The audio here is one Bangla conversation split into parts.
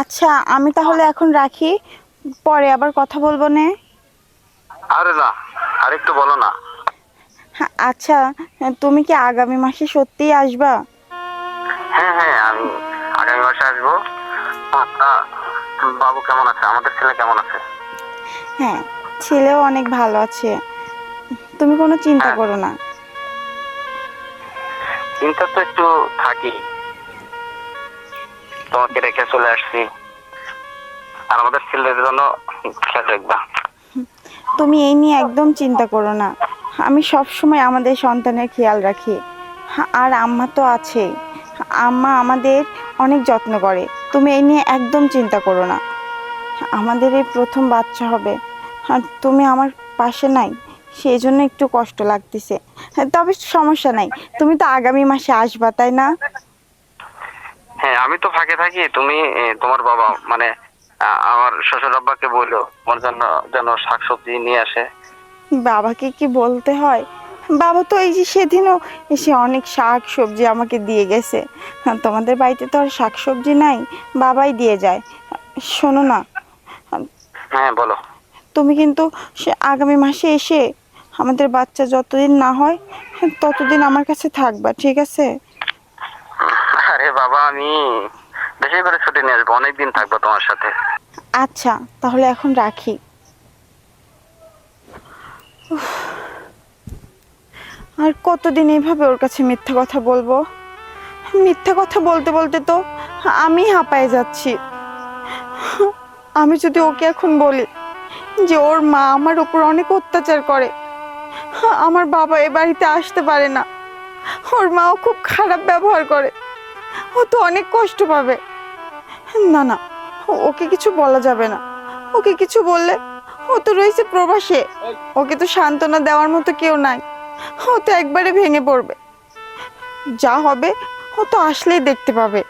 আচ্ছা আমি তাহলে এখন রাখি। পরে আবার কথা বলব নে। আরে না আরেকটু বলো না। হ্যাঁ, আচ্ছা তুমি কি আগামী মাসে সত্যিই আসবা? হ্যাঁ হ্যাঁ আমি আগামী মাসে আসব। আচ্ছা, বাবু কেমন আছে? আমাদের ছেলে কেমন আছে? হ্যাঁ ছেলেও অনেক ভালো আছে। তুমি কোনো চিন্তা হ্যাঁ। করো না। চিন্তা তো একটু থাকি। তোমাকে রেখে চলে আসছি। আর আমাদের ছেলেদের জন্য খেয়াল রাখবা। তুমি এই নিয়ে একদম চিন্তা করো না। আমি সব সময় আমাদের সন্তানের খেয়াল রাখি। আর আম্মা তো আছেই আম্মা আমাদের অনেক যত্ন করে। তুমি এই নিয়ে একদম চিন্তা করো না। আমাদের এই প্রথম বাচ্চা হবে। আর তুমি আমার পাশে নাই। সেই জন্য একটু কষ্ট লাগতেছে। তবে সমস্যা নাই। তুমি তো আগামী মাসে আসবা, তাই না? হ্যাঁ আমি তো ফাঁকে থাকি তুমি তোমার বাবা মানে আমার শ্বশুর আব্বাকে বলল তোমার জন্য যেন শাকসবজি নিয়ে আসে। বাবাকে কি বলতে হয়? বাবা তো এই যে সেদিনও এসে অনেক শাক সবজি আমাকে দিয়ে গেছে। তোমাদের বাড়িতে তো আর শাক সবজি নাই বাবাই দিয়ে যায়। শোনো না। হ্যাঁ বলো। তুমি কিন্তু সে আগামী মাসে এসে আমাদের বাচ্চা যতদিন না হয় ততদিন আমার কাছে থাকবা ঠিক আছে? আরে বাবা, আমি বেশি করে ছুটি নিয়ে আসব, অনেকদিন থাকব তোমার সাথে। আচ্ছা তাহলে এখন রাখি। আর কতদিন এইভাবে ওর কাছে মিথ্যা কথা বলব? মিথ্যা কথা বলতে বলতে তো আমি হাঁপায়ে যাচ্ছি। আমি যদি ওকে এখন বলি যে ওর মা আমার উপর অনেক অত্যাচার করে, আমার বাবা এ বাড়িতে আসতে পারে না। ওর মাও খুব খারাপ ব্যবহার করে। ও তো অনেক কষ্ট পাবে। না না, ওকে কিছু বলা যাবে না। ওকে কিছু বললে, ও তো রয়েছে প্রবাসে। ওকে তো সান্ত্বনা দেওয়ার মতো কেউ নাই। ও তো একবারে ভেঙে পড়বে। যা হবে, ও তো আসলেই দেখতে পাবে।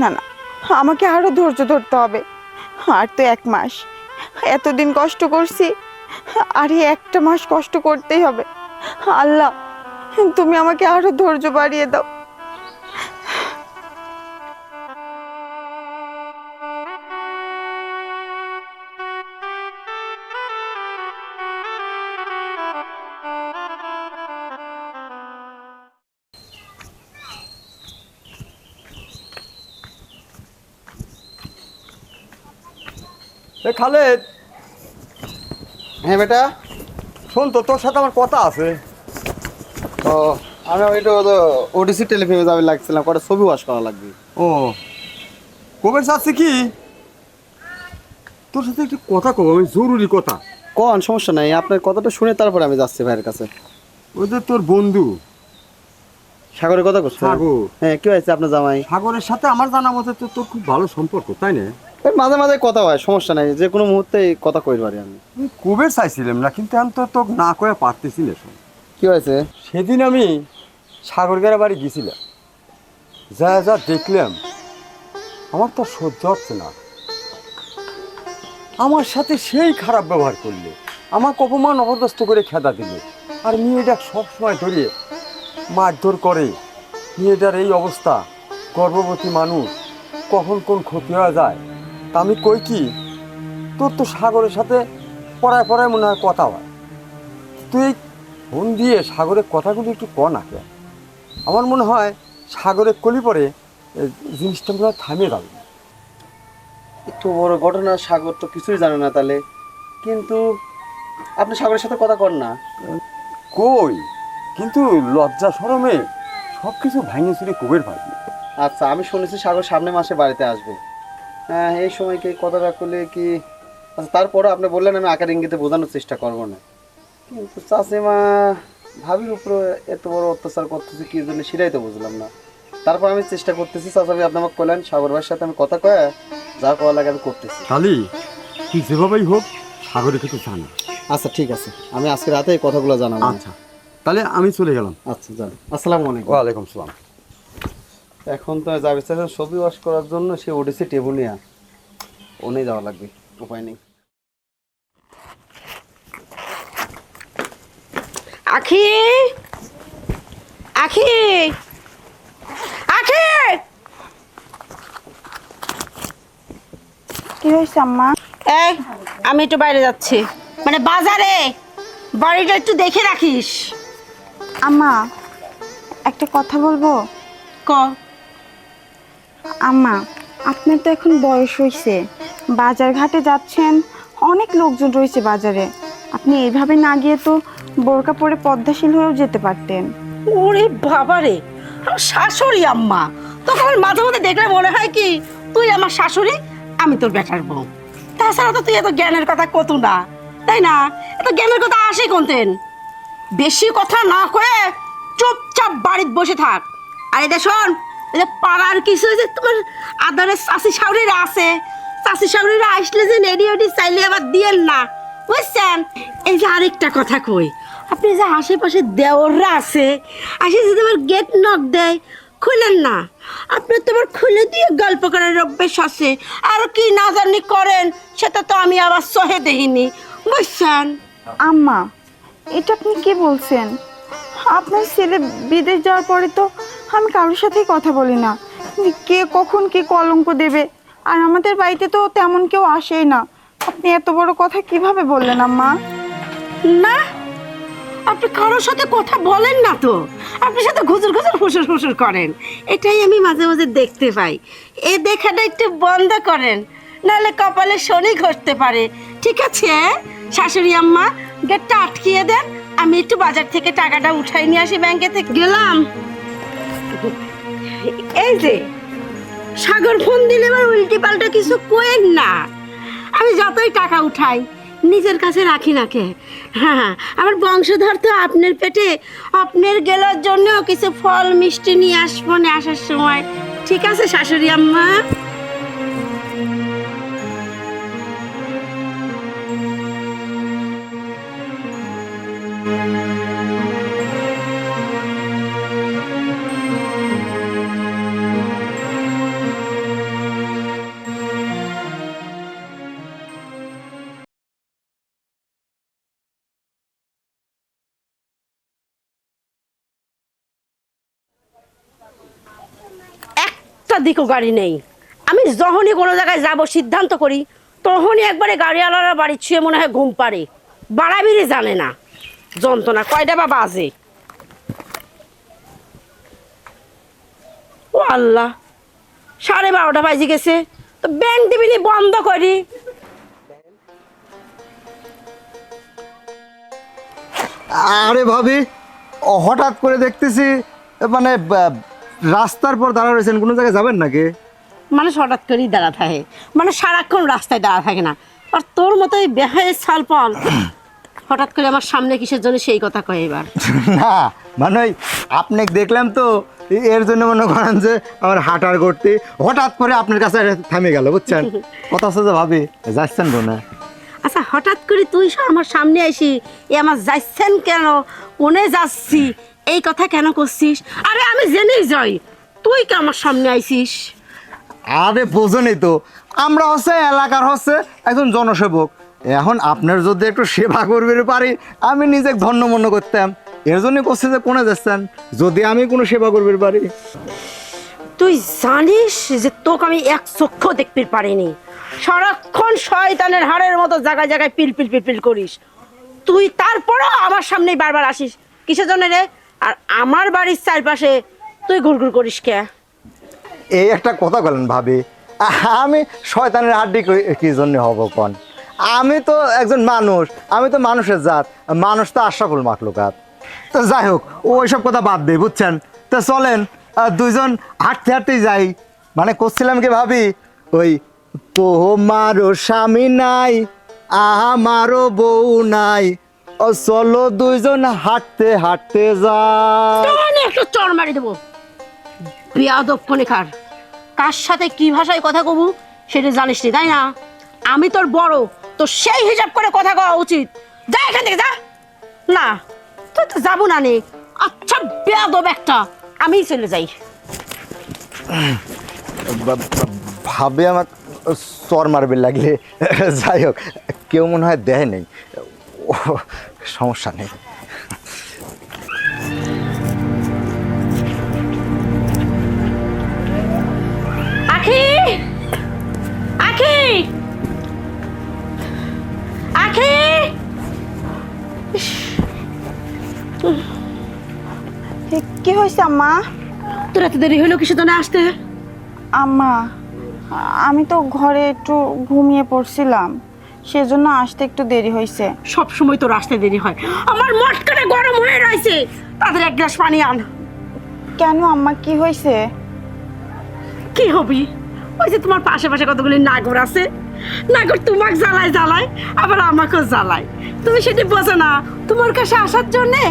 না না, আমাকে আরও ধৈর্য ধরতে হবে। আর তো এক মাস। এতদিন কষ্ট করছি, আর এই একটা মাস কষ্ট করতেই হবে। আল্লাহ, তুমি আমাকে আরও ধৈর্য বাড়িয়ে দাও। এ খালেদ। হ্যাঁ বেটা। শোন তো তোর সাথে আমার কথা আছে। ও আমি ওইটা তো ওডিসি টেলিফিল্মে যাবে লাগছিলাম কটা ছবি ওয়াশ করা লাগবে। ও। কবে চাচ্ছে কি? তোর সাথে একটু কথা কব আমি জরুরি কথা। কোন সমস্যা নাই আপনার কথাটা শুনে তারপরে আমি যাচ্ছি ভাইয়ের কাছে। ওই যে তোর বন্ধু। সাগরের কথা করছে সাগর। হ্যাঁ কি হয়েছে আপনার জামাই? সাগরের সাথে আমার জানা মতে তো তোর খুব ভালো সম্পর্ক তাই না? মাঝে মাঝে কথা হয় সমস্যা নাই যে কোনো মুহূর্তে কথা কই পারি আমি। আমি কবে চাইছিলাম না? কিন্তু আমি তো তোকে না করে পারতেছি না কি হয়েছে? সেদিন আমি সাগরগেরা বাড়ি গেছিলাম যা যা দেখলাম আমার তো সহ্য হচ্ছে না। আমার সাথে সেই খারাপ ব্যবহার করলে আমাকে অপমান অপদস্থ করে খেদা দিলে আর মেয়েটা সবসময় ধরিয়ে মারধর করে মেয়েটার এই অবস্থা গর্ভবতী মানুষ কখন কোন ক্ষতি হয়ে যায় তা আমি কই কি? তোর তো সাগরের সাথে পড়ায় পড়ায় মনে হয় কথা হয়। তুই ফোন দিয়ে সাগরের কথাগুলো একটু ক না কে? আমার মনে হয় সাগরের কলি পরে জিনিসটা মনে হয় থামিয়ে যাবে। একটু বড় ঘটনা সাগর তো কিছুই জানে না তাহলে। কিন্তু আপনি সাগরের সাথে কথা কর না। কই? কিন্তু লজ্জা সরমে সব কিছু ভাঙে চুরে কুবের পারবি আচ্ছা আমি শুনেছি সাগর সামনে মাসে বাড়িতে আসবে। এই সময়কে কথাটা করলে কি আচ্ছা তারপরে আপনি বললেন আমি আকার ইঙ্গিতে বোঝানোর চেষ্টা করব না। কিন্তু চাষিমা ভাবির উপরে এত বড় অত্যাচার করতেছে কি জন্য সেটাই তো বুঝলাম না। তারপর আমি চেষ্টা করতেছি চাষাবি আপনি আমাকে কইলেন সাগর ভাইয়ের সাথে আমি কথা কয়ে যা করা লাগে আমি করতেছি। তালি তুই যেভাবেই হোক সাগরে কিন্তু জানা আচ্ছা ঠিক আছে। আমি আজকে রাতে এই কথাগুলো জানাব। আচ্ছা। তাহলে আমি চলে গেলাম। আচ্ছা যান। আসসালামু আলাইকুম। ওয়ালাইকুম সালাম। এখন তো যাবে চাষা ছবি ওয়াশ করার জন্য সে ওডিসি টেবুলিয়া ওনে যাওয়া লাগবে উপায় নেই। আখি! আখি! আখি! কি হয়েছে আম্মা? এই আমি একটু বাইরে যাচ্ছি। মানে বাজারে! বাড়িটা একটু দেখে রাখিস। আম্মা একটা কথা বলব? ক। আম্মা, আপনার তো এখন বয়স হয়েছে বাজার ঘাটে যাচ্ছেন, অনেক লোকজন রয়েছে বাজারে। আপনি এইভাবে না গিয়ে তো বোরকা পরে পদ্মাশীল হয়েও যেতে পারতেন। ওরে বাবা রে আমার শাশুড়ি আম্মা। তোকে আমার মাঝে মধ্যে দেখলে মনে হয় কি, তুই আমার শাশুড়ি, আমি তোর বেটার বউ। তাছাড়া তো তুই এত জ্ঞানের কথা কত না, তাই না? এত জ্ঞানের কথা আসে কোনতেন বেশি কথা না কয়ে চুপচাপ বাড়িতে বসে থাক। আরে এটা শোন যে পাড়ার কিছু যে তোমার আদারের চাষি শাশুড়িরা আছে চাষি শাশুড়িরা আসলে যে নেডি ওডি চাইলে আবার দিয়েন না। বুঝছেন? এই যে আরেকটা কথা কই, আপনি যে আশেপাশে দেওররা আছে, আসে যদি আমার গেট নক দেয়, খুলেন না। আপনি তো আবার খুলে দিয়ে গল্প করার অভ্যেস আছে। আর কি না জানি করেন, সেটা তো আমি আবার সহে দেখিনি। বুঝছেন? আম্মা, এটা আপনি কি বলছেন? আপনার ছেলে বিদেশ যাওয়ার পরে তো আমি কারোর সাথেই কথা বলি না। কে কখন কে কলঙ্ক দেবে? আর আমাদের বাড়িতে তো তেমন কেউ আসেই না। আপনি এত বড় কথা কীভাবে বললেন আম্মা? না আপনি কারোর সাথে কথা বলেন না তো। আপনার সাথে ঘুজুর ঘুজুর ফুসুর ফুসুর করেন। এটাই আমি মাঝে মাঝে দেখতে পাই। এ দেখাটা একটু বন্ধ করেন নাহলে কপালে শনি ঘটতে পারে। ঠিক আছে শাশুড়ি আম্মা গেটটা আটকিয়ে দেন। আমি একটু বাজার থেকে টাকাটা উঠাই নিয়ে আসি ব্যাংকে থেকে। গেলাম। এই যে সাগর ফোন দিলে এবার উল্টি পাল্টা কিছু কোয়েন না। আমি যতই টাকা উঠাই নিজের কাছে রাখি না কে। হ্যাঁ হ্যাঁ, আমার বংশধর তো আপনার পেটে আপনার গেলার জন্যও কিছু ফল মিষ্টি নিয়ে আসব নিয়ে আসার সময়। ঠিক আছে শাশুড়ি আম্মা? দিকও গাড়ি নেই। আমি যখনই কোনো জায়গায় যাব, সিদ্ধান্ত করি, তখনই একবারে গাড়িওয়ালারা বাড়ি ছুঁয়ে মনে হয় ঘুম পারে বাড়াবিড়ি জানে না। যন্ত্রণা, কয়টা বা বাজে ও আল্লাহ, সাড়ে বারোটা বাজে গেছে। তো ব্যাংক টিভিনি বন্ধ করি। আরে ভাবি, হঠাৎ করে দেখতেছি মানে রাস্তার পর দাঁড়া রয়েছেন কোনো জায়গায় যাবেন নাকি? মানুষ হঠাৎ করেই দাঁড়া থাকে। মানে সারাক্ষণ রাস্তায় দাঁড়া থাকে না। আর তোর মতো এই বেহায়ের ছালপল। হঠাৎ করে আমার সামনে কিসের জন্য সেই কথা কয় এবার? না মানে ওই আপনি দেখলাম তো এর জন্য মনে করেন যে আমার হাঁটার করতে হঠাৎ করে আপনার কাছে থামে গেল বুঝছেন? কথা হচ্ছে যে ভাবি যাচ্ছেন তো না আচ্ছা হঠাৎ করে তুই আমার সামনে আসি এ আমার যাচ্ছেন কেন? কোনে যাচ্ছি? এই কথা কেন করছিস? আরে আমি জেনেই যাই। তুই কে আমার সামনে আইছিস? আরে বোঝেনই তো আমরা হচ্ছে এলাকার হচ্ছে একজন জনসেবক। এখন আপনার যদি একটু সেবা করবে পারি আমি নিজে ধন্য মন্য করতাম। এর জন্য করছে যে কোনে যাচ্ছেন? যদি আমি কোনো সেবা করবে পারি। তুই জানিস যে তোকে আমি এক চক্ষু দেখতে পারিনি। সারাক্ষণ শয়তানের হাড়ের মতো জায়গায় জায়গায় পিল পিল পিল পিল করিস। তুই তারপরও আমার সামনেই বারবার আসিস। কিসের জন্য রে? আর আমার বাড়ির চারপাশে তুই ঘুরঘুর করিস কে? এই একটা কথা বলেন ভাবি, আমি শয়তানের হাড্ডি কি জন্য হব কন? আমি তো একজন মানুষ, আমি তো মানুষের জাত, মানুষ তো আশাফুল মাকলুকাত তো যাই হোক, ওইসব কথা বাদ দেই বুঝছেন? তো চলেন দুইজন হাঁটতে হাঁটতেই যাই। মানে করছিলাম কি ভাবি? ওই তোমারও স্বামী নাই আমারও বউ নাই ও চলো দুইজন হাঁটতে হাঁটতে তোনে একটু চড় মারি দেবো। বেয়াদব কার কার সাথে কি ভাষায় কথা কব সেটা জানিস নি তাই না? আমি তোর বড় তো সেই হিসাব করে কথা কওয়া উচিত। যা এখান থেকে যা। না তুই তো যাব না নে। আচ্ছা বেয়াদব একটা। আমি চলে যাই। ভাবে আমার চর মারবে লাগলে। যাই হোক কেউ মনে হয় দেয় নেই। সমস্যা নেই। আখি! আখি! আখি! কি হয়েছে আম্মা? তোর এত দেরি হলো কিছু তো না আসতে? আম্মা আমি তো ঘরে একটু ঘুমিয়ে পড়ছিলাম। সেজন্য আসতে একটু দেরি হয়েছে। সব সময় তোর আসতে দেরি হয়। আমার মটকাটা গরম হয়ে রয়েছে। তাদের এক গ্লাস পানি আন। কেন আম্মা কি হয়েছে? কি হবি? ওই যে তোমার পাশে পাশে কতগুলি নাগর আছে। নাগর তোমাকে জ্বালায় জ্বালায় আবার আমাকেও জ্বালায়। তুমি সেটি বোঝো না তোমার কাছে আসার জন্যে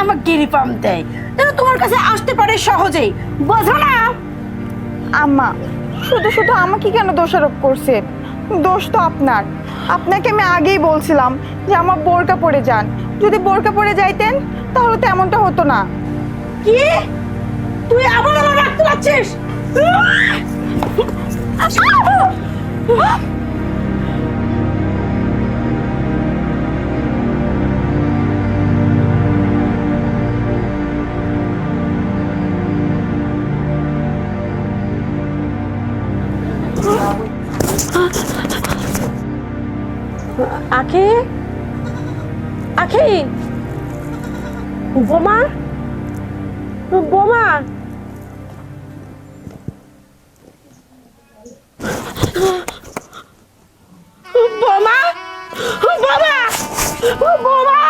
আমাকে গিরি পাম দেয়। যেন তোমার কাছে আসতে পারে সহজেই। বোঝো না? আম্মা শুধু শুধু আমাকে কেন দোষারোপ করছেন? দোষ তো আপনার। আপনাকে আমি আগেই বলছিলাম যে আমার বোরকা পরে যান। যদি বোরকা পরে যাইতেন, তাহলে তো এমনটা হতো না। কি? তুই আবার আমার রাখতে পারছিস আখি? আখি! বোমা? বোমা! বোমা! বোমা! বোমা!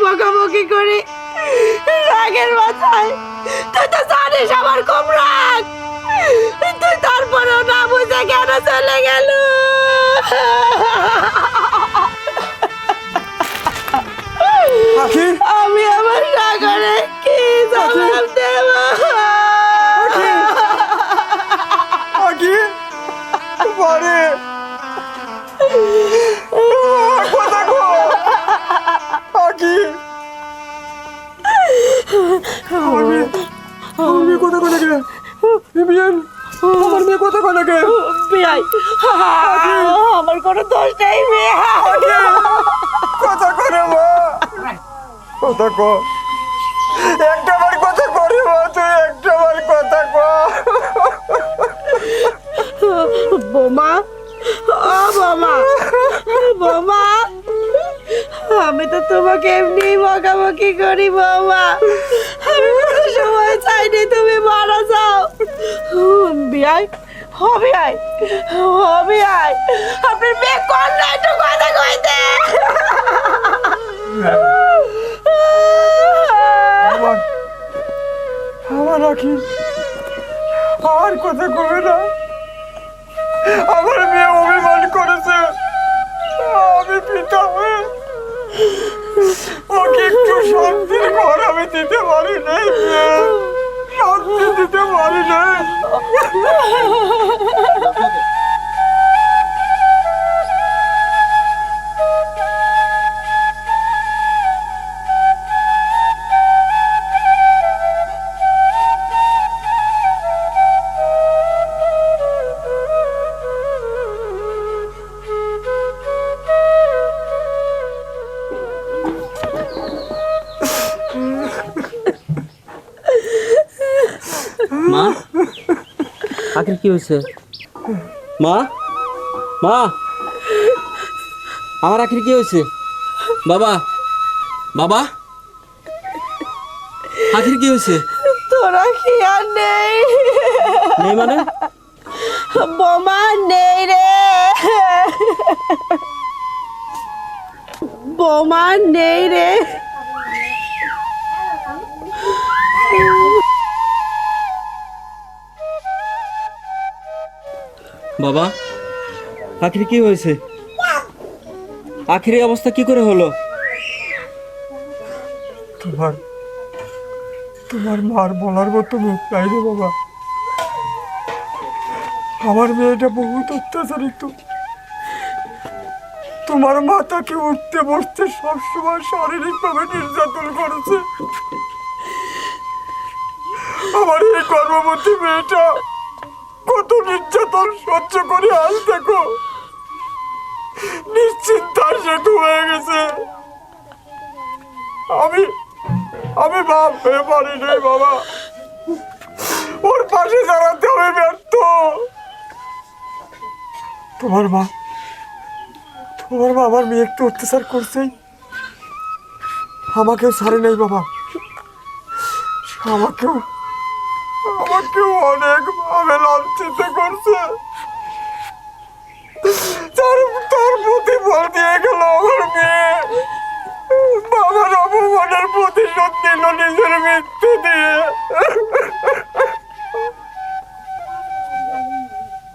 বকাবকি করি। রাগের মাথায়। তুই তো জানিস আমার কম রাগ তুই তারপরেও না বুঝে কেন চলে গেল। আমি আমার সাগরে কি জবাব আমার মেয়ে। আমার মেয়ে কথা কথা কে বিয়ান আমার মেয়ে কথা কথা কে বিয়াই আমার কোনো দোষ নেই মেয়ে কথা করে মা। কথা কো। একটা বার কথা করে মা তুই একটা বার কথা কো। বোমা ও বোমা বোমা আমি তো তোমাকে এমনি বকাবকি করি বাবা চাইনি তুমি মারা যাও। বিয়াই হবে আই হবে আই আপনার মেয়ে কোন না, একটু কথা কইতে। আমার আমার আখি আর কথা কবে না। আমার মেয়ে অভিমান করেছে। আমি পিতা হয়ে ওকে একটু শান্তির ঘর আমি দিতে পারি নাই। শান্তি দিতে পারি নাই। আখির কি হয়েছে? মা? মা? আমার আখির কি হয়েছে? বাবা? বাবা? আখির কি হয়েছে? তোরা কি আর নেই। নেই মানে? বোমা নেই রে। বোমা নেই রে। বাবা, আখির কি হয়েছে? আখির অবস্থা কি করে হলো? তোমার তোমার মার বলার মতো মুখ নাই রে বাবা। আমার মেয়েটা বহুত অত্যাচারিত। তোমার মাতাকে উঠতে বসতে সবসময় শারীরিকভাবে নির্যাতন করেছে। আমার এই গর্ভবতী মেয়েটা কত নির্যাতন সহ্য করে আজ দেখো। নিশ্চিন্তার সে হয়ে গেছে। আমি আমি বাপ হয়ে পারি নাই বাবা। ওর পাশে দাঁড়াতে হবে ব্যর্থ। তোমার মা তোমার মা আমার মেয়ে একটু অত্যাচার করছেই আমাকেও ছাড়ে নাই বাবা। আমাকেও আমাকেও অনেক ভাবে লাঞ্ছিত করছে? তার তার প্রতিফল দিয়ে গেল আমার মেয়ে। বাবার অপমানের প্রতিশোধ নিল নিজের মৃত্যু দিয়ে।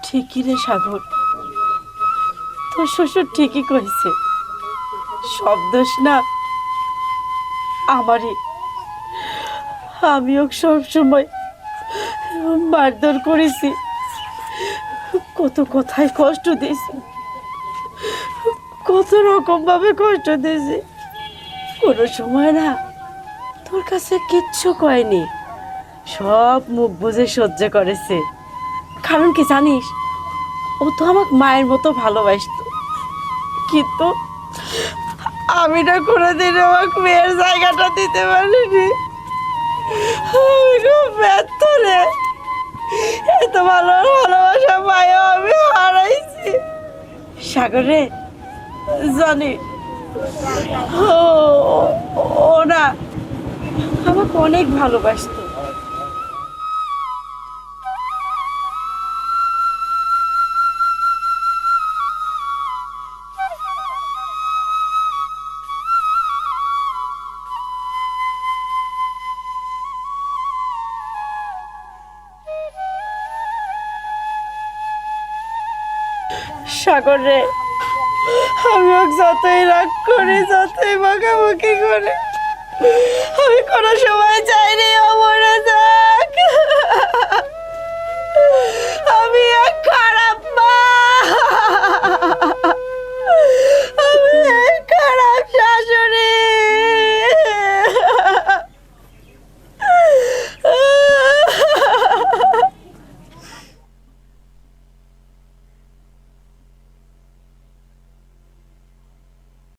ঠিকই রে সাগর। তোর শ্বশুর ঠিকই কইছে। সব দোষ না আমারই। আমিও সব সময় মারধর করেছি। কত কথায় কষ্ট দিয়েছি। কত রকম ভাবে কষ্ট দিয়েছি। কোনো সময় না তোর কাছে কিচ্ছু কয়নি। সব মুখ বুঝে সহ্য করেছে। কারণ কি জানিস? ও তো আমাকে মায়ের মতো ভালোবাসতো। কিন্তু আমি না কোনোদিন আমাকে মেয়ের জায়গাটা দিতে পারিনি। ব্যর্থ রে। ভালো ভালোবাসা হারাইছি। সাগরে জানি। ও আমাকে অনেক ভালোবাসতো। করে। আমি ওকে যতই রাগ করি, যতই বকাবকি করে, আমি কোনো সময় চাই রে আমার যাক। আমি এক খারাপ মা।